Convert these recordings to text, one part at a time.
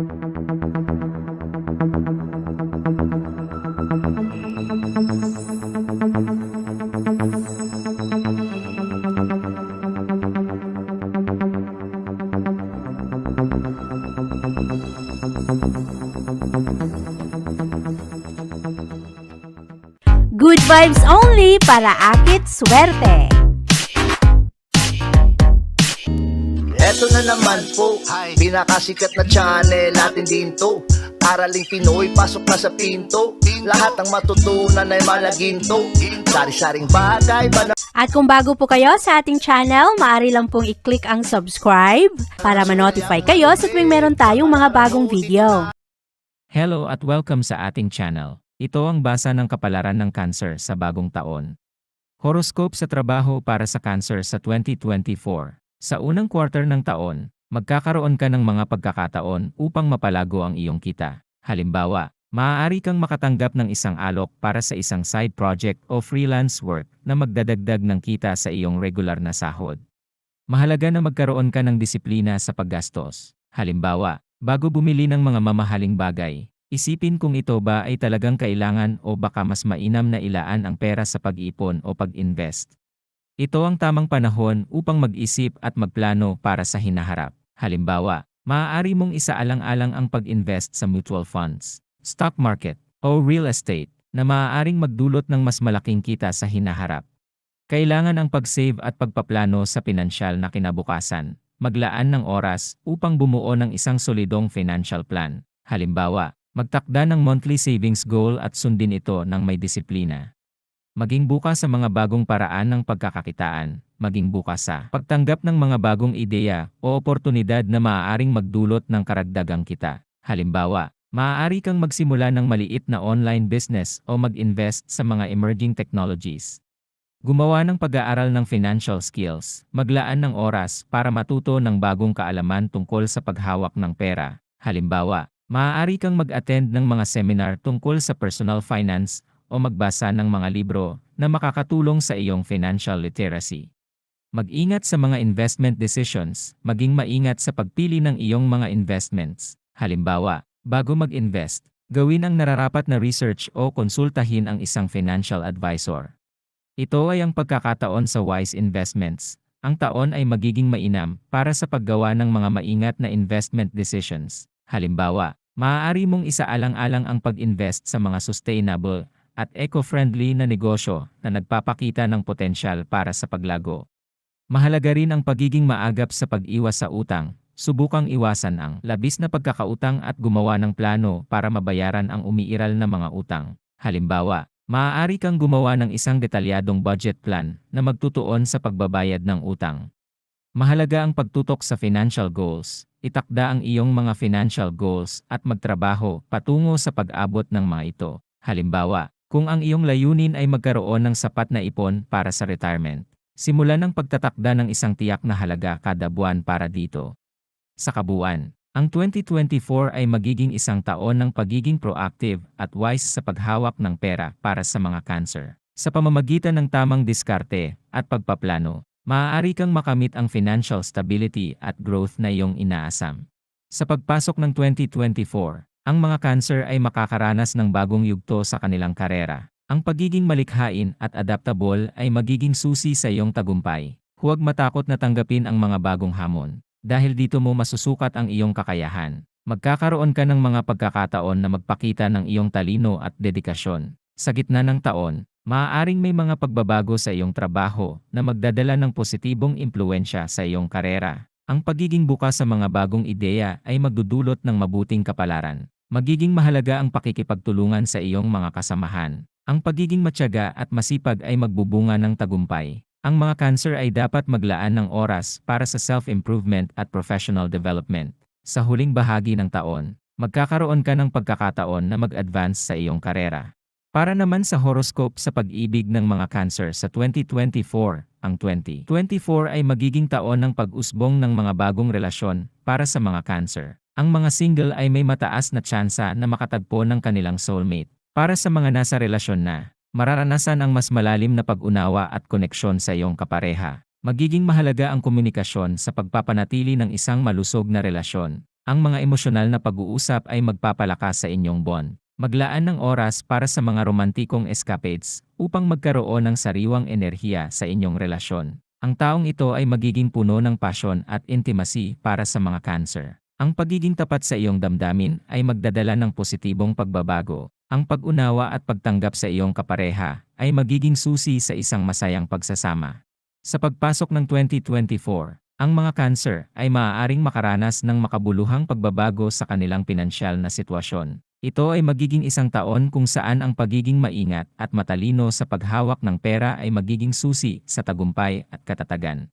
Good vibes only para akit swerte. Eto na naman po, pinakasikat na channel natin din to Araling Pinoy, pasok na sa pinto Lahat ng matutunan ay malaginto Sari-saring bagay ba At kung bago po kayo sa ating channel, maaari lang pong i-click ang subscribe para ma-notify kayo sa tuwing meron tayong mga bagong video. Hello at welcome sa ating channel. Ito ang basa ng kapalaran ng cancer sa bagong taon. Horoscope sa trabaho para sa cancer sa 2024. Sa unang quarter ng taon, magkakaroon ka ng mga pagkakataon upang mapalago ang iyong kita. Halimbawa, maaari kang makatanggap ng isang alok para sa isang side project o freelance work na magdadagdag ng kita sa iyong regular na sahod. Mahalaga na magkaroon ka ng disiplina sa paggastos. Halimbawa, bago bumili ng mga mamahaling bagay, isipin kung ito ba ay talagang kailangan o baka mas mainam na ilaan ang pera sa pag-ipon o pag-invest. Ito ang tamang panahon upang mag-isip at magplano para sa hinaharap. Halimbawa, maaari mong isaalang-alang ang pag-invest sa mutual funds, stock market, o real estate na maaaring magdulot ng mas malaking kita sa hinaharap. Kailangan ang pag-save at pagpaplano sa pinansyal na kinabukasan, maglaan ng oras upang bumuo ng isang solidong financial plan. Halimbawa, magtakda ng monthly savings goal at sundin ito ng may disiplina. Maging bukas sa mga bagong paraan ng pagkakakitaan, maging bukas sa pagtanggap ng mga bagong ideya o oportunidad na maaaring magdulot ng karagdagang kita. Halimbawa, maaari kang magsimula ng maliit na online business o mag-invest sa mga emerging technologies. Gumawa ng pag-aaral ng financial skills, maglaan ng oras para matuto ng bagong kaalaman tungkol sa paghawak ng pera. Halimbawa, maaari kang mag-attend ng mga seminar tungkol sa personal finance o magbasa ng mga libro na makakatulong sa iyong financial literacy. Mag-ingat sa mga investment decisions, maging maingat sa pagpili ng iyong mga investments. Halimbawa, bago mag-invest, gawin ang nararapat na research o konsultahin ang isang financial advisor. Ito ay ang pagkakataon sa wise investments. Ang taon ay magiging mainam para sa paggawa ng mga maingat na investment decisions. Halimbawa, maaari mong isaalang-alang ang pag-invest sa mga sustainable at eco-friendly na negosyo na nagpapakita ng potensyal para sa paglago. Mahalaga rin ang pagiging maagap sa pag-iwas sa utang. Subukang iwasan ang labis na pagkakautang at gumawa ng plano para mabayaran ang umiiral na mga utang. Halimbawa, maaari kang gumawa ng isang detalyadong budget plan na magtutuon sa pagbabayad ng utang. Mahalaga ang pagtutok sa financial goals. Itakda ang iyong mga financial goals at magtrabaho patungo sa pag-abot ng mga ito. Halimbawa, kung ang iyong layunin ay magkaroon ng sapat na ipon para sa retirement, simulan ng pagtatakda ng isang tiyak na halaga kada buwan para dito. Sa kabuuan, ang 2024 ay magiging isang taon ng pagiging proactive at wise sa paghawak ng pera para sa mga cancer. Sa pamamagitan ng tamang diskarte at pagpaplano, maaari kang makamit ang financial stability at growth na iyong inaasam. Sa pagpasok ng 2024, ang mga cancer ay makakaranas ng bagong yugto sa kanilang karera. Ang pagiging malikhain at adaptable ay magiging susi sa iyong tagumpay. Huwag matakot na tanggapin ang mga bagong hamon. Dahil dito mo masusukat ang iyong kakayahan. Magkakaroon ka ng mga pagkakataon na magpakita ng iyong talino at dedikasyon. Sa gitna ng taon, maaaring may mga pagbabago sa iyong trabaho na magdadala ng positibong impluensya sa iyong karera. Ang pagiging bukas sa mga bagong ideya ay magdudulot ng mabuting kapalaran. Magiging mahalaga ang pakikipagtulungan sa iyong mga kasamahan. Ang pagiging matyaga at masipag ay magbubunga ng tagumpay. Ang mga cancer ay dapat maglaan ng oras para sa self-improvement at professional development. Sa huling bahagi ng taon, magkakaroon ka ng pagkakataon na mag-advance sa iyong karera. Para naman sa horoscope sa pag-ibig ng mga cancer sa 2024, ang 2024 ay magiging taon ng pag-usbong ng mga bagong relasyon para sa mga cancer. Ang mga single ay may mataas na tsansa na makatagpo ng kanilang soulmate. Para sa mga nasa relasyon na, mararanasan ang mas malalim na pag-unawa at koneksyon sa iyong kapareha. Magiging mahalaga ang komunikasyon sa pagpapanatili ng isang malusog na relasyon. Ang mga emosyonal na pag-uusap ay magpapalakas sa inyong bond. Maglaan ng oras para sa mga romantikong escapades upang magkaroon ng sariwang enerhiya sa inyong relasyon. Ang taong ito ay magiging puno ng passion at intimacy para sa mga cancer. Ang pagiging tapat sa iyong damdamin ay magdadala ng positibong pagbabago. Ang pag-unawa at pagtanggap sa iyong kapareha ay magiging susi sa isang masayang pagsasama. Sa pagpasok ng 2024, ang mga cancer ay maaaring makaranas ng makabuluhang pagbabago sa kanilang pinansyal na sitwasyon. Ito ay magiging isang taon kung saan ang pagiging maingat at matalino sa paghawak ng pera ay magiging susi sa tagumpay at katatagan.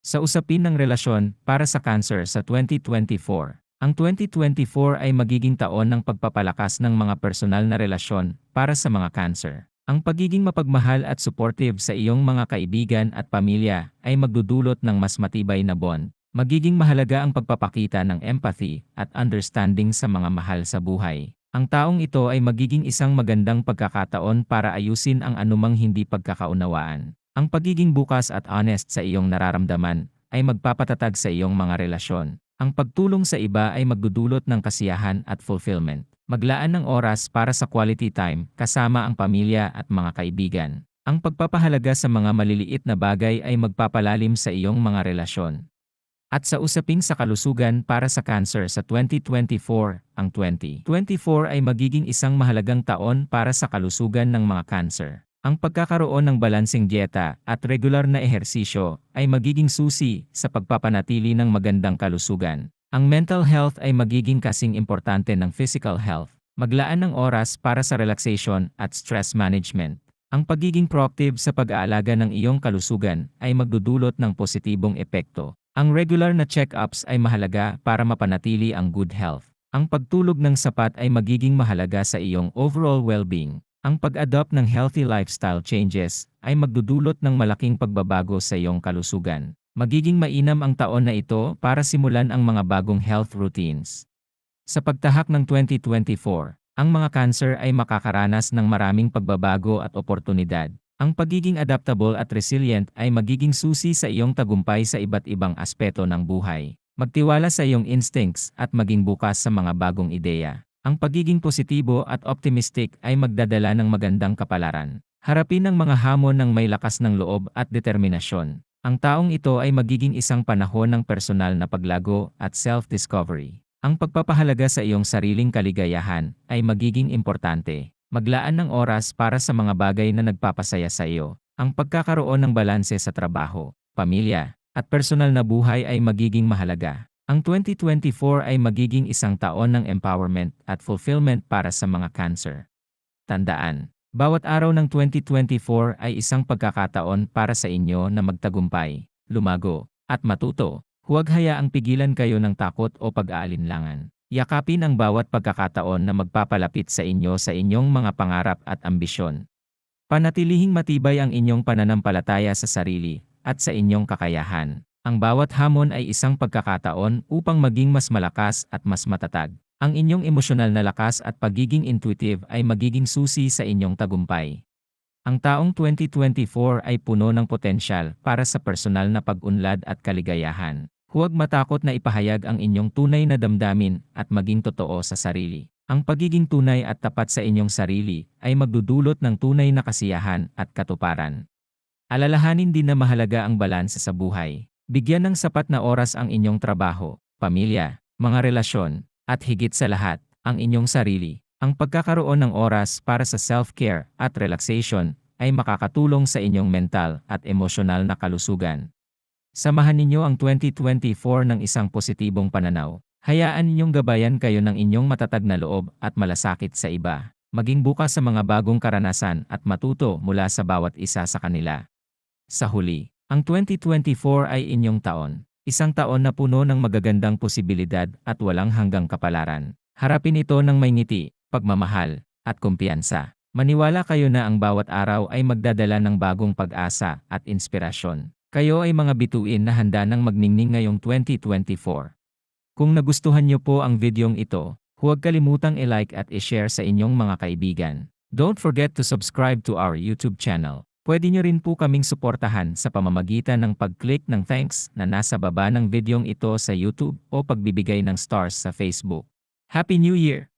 Sa usapin ng relasyon para sa cancer sa 2024, ang 2024 ay magiging taon ng pagpapalakas ng mga personal na relasyon para sa mga cancer. Ang pagiging mapagmahal at supportive sa iyong mga kaibigan at pamilya ay magdudulot ng mas matibay na bond. Magiging mahalaga ang pagpapakita ng empathy at understanding sa mga mahal sa buhay. Ang taong ito ay magiging isang magandang pagkakataon para ayusin ang anumang hindi pagkakaunawaan. Ang pagiging bukas at honest sa iyong nararamdaman ay magpapatatag sa iyong mga relasyon. Ang pagtulong sa iba ay magdudulot ng kasiyahan at fulfillment. Maglaan ng oras para sa quality time kasama ang pamilya at mga kaibigan. Ang pagpapahalaga sa mga maliliit na bagay ay magpapalalim sa iyong mga relasyon. At sa usaping sa kalusugan para sa cancer sa 2024, ang 2024 ay magiging isang mahalagang taon para sa kalusugan ng mga cancer. Ang pagkakaroon ng balansing dieta at regular na ehersisyo ay magiging susi sa pagpapanatili ng magandang kalusugan. Ang mental health ay magiging kasing importante ng physical health. Maglaan ng oras para sa relaxation at stress management. Ang pagiging proactive sa pag-aalaga ng iyong kalusugan ay magdudulot ng positibong epekto. Ang regular na check-ups ay mahalaga para mapanatili ang good health. Ang pagtulog ng sapat ay magiging mahalaga sa iyong overall well-being. Ang pag-adopt ng healthy lifestyle changes ay magdudulot ng malaking pagbabago sa iyong kalusugan. Magiging mainam ang taon na ito para simulan ang mga bagong health routines. Sa pagtahak ng 2024, ang mga cancer ay makakaranas ng maraming pagbabago at oportunidad. Ang pagiging adaptable at resilient ay magiging susi sa iyong tagumpay sa iba't ibang aspeto ng buhay. Magtiwala sa iyong instincts at maging bukas sa mga bagong ideya. Ang pagiging positibo at optimistic ay magdadala ng magandang kapalaran. Harapin ang mga hamon ng may lakas ng loob at determinasyon. Ang taong ito ay magiging isang panahon ng personal na paglago at self-discovery. Ang pagpapahalaga sa iyong sariling kaligayahan ay magiging importante. Maglaan ng oras para sa mga bagay na nagpapasaya sa iyo. Ang pagkakaroon ng balanse sa trabaho, pamilya, at personal na buhay ay magiging mahalaga. Ang 2024 ay magiging isang taon ng empowerment at fulfillment para sa mga cancer. Tandaan, bawat araw ng 2024 ay isang pagkakataon para sa inyo na magtagumpay, lumago, at matuto. Huwag hayaang pigilan kayo ng takot o pag-aalinlangan. Yakapin ang bawat pagkakataon na magpapalapit sa inyo sa inyong mga pangarap at ambisyon. Panatilihing matibay ang inyong pananampalataya sa sarili at sa inyong kakayahan. Ang bawat hamon ay isang pagkakataon upang maging mas malakas at mas matatag. Ang inyong emosyonal na lakas at pagiging intuitive ay magiging susi sa inyong tagumpay. Ang taong 2024 ay puno ng potensyal para sa personal na pag-unlad at kaligayahan. Huwag matakot na ipahayag ang inyong tunay na damdamin at maging totoo sa sarili. Ang pagiging tunay at tapat sa inyong sarili ay magdudulot ng tunay na kasiyahan at katuparan. Alalahanin din na mahalaga ang balanse sa buhay. Bigyan ng sapat na oras ang inyong trabaho, pamilya, mga relasyon, at higit sa lahat, ang inyong sarili. Ang pagkakaroon ng oras para sa self-care at relaxation ay makakatulong sa inyong mental at emosyonal na kalusugan. Samahan ninyo ang 2024 ng isang positibong pananaw. Hayaan ninyong gabayan kayo ng inyong matatag na loob at malasakit sa iba. Maging bukas sa mga bagong karanasan at matuto mula sa bawat isa sa kanila. Sa huli, ang 2024 ay inyong taon. Isang taon na puno ng magagandang posibilidad at walang hanggang kapalaran. Harapin ito ng may ngiti, pagmamahal, at kumpiyansa. Maniwala kayo na ang bawat araw ay magdadala ng bagong pag-asa at inspirasyon. Kayo ay mga bituin na handa ng magningning ngayong 2024. Kung nagustuhan niyo po ang videong ito, huwag kalimutang i-like at i-share sa inyong mga kaibigan. Don't forget to subscribe to our YouTube channel. Pwede nyo rin po kaming suportahan sa pamamagitan ng pag-click ng thanks na nasa baba ng videong ito sa YouTube o pagbibigay ng stars sa Facebook. Happy New Year!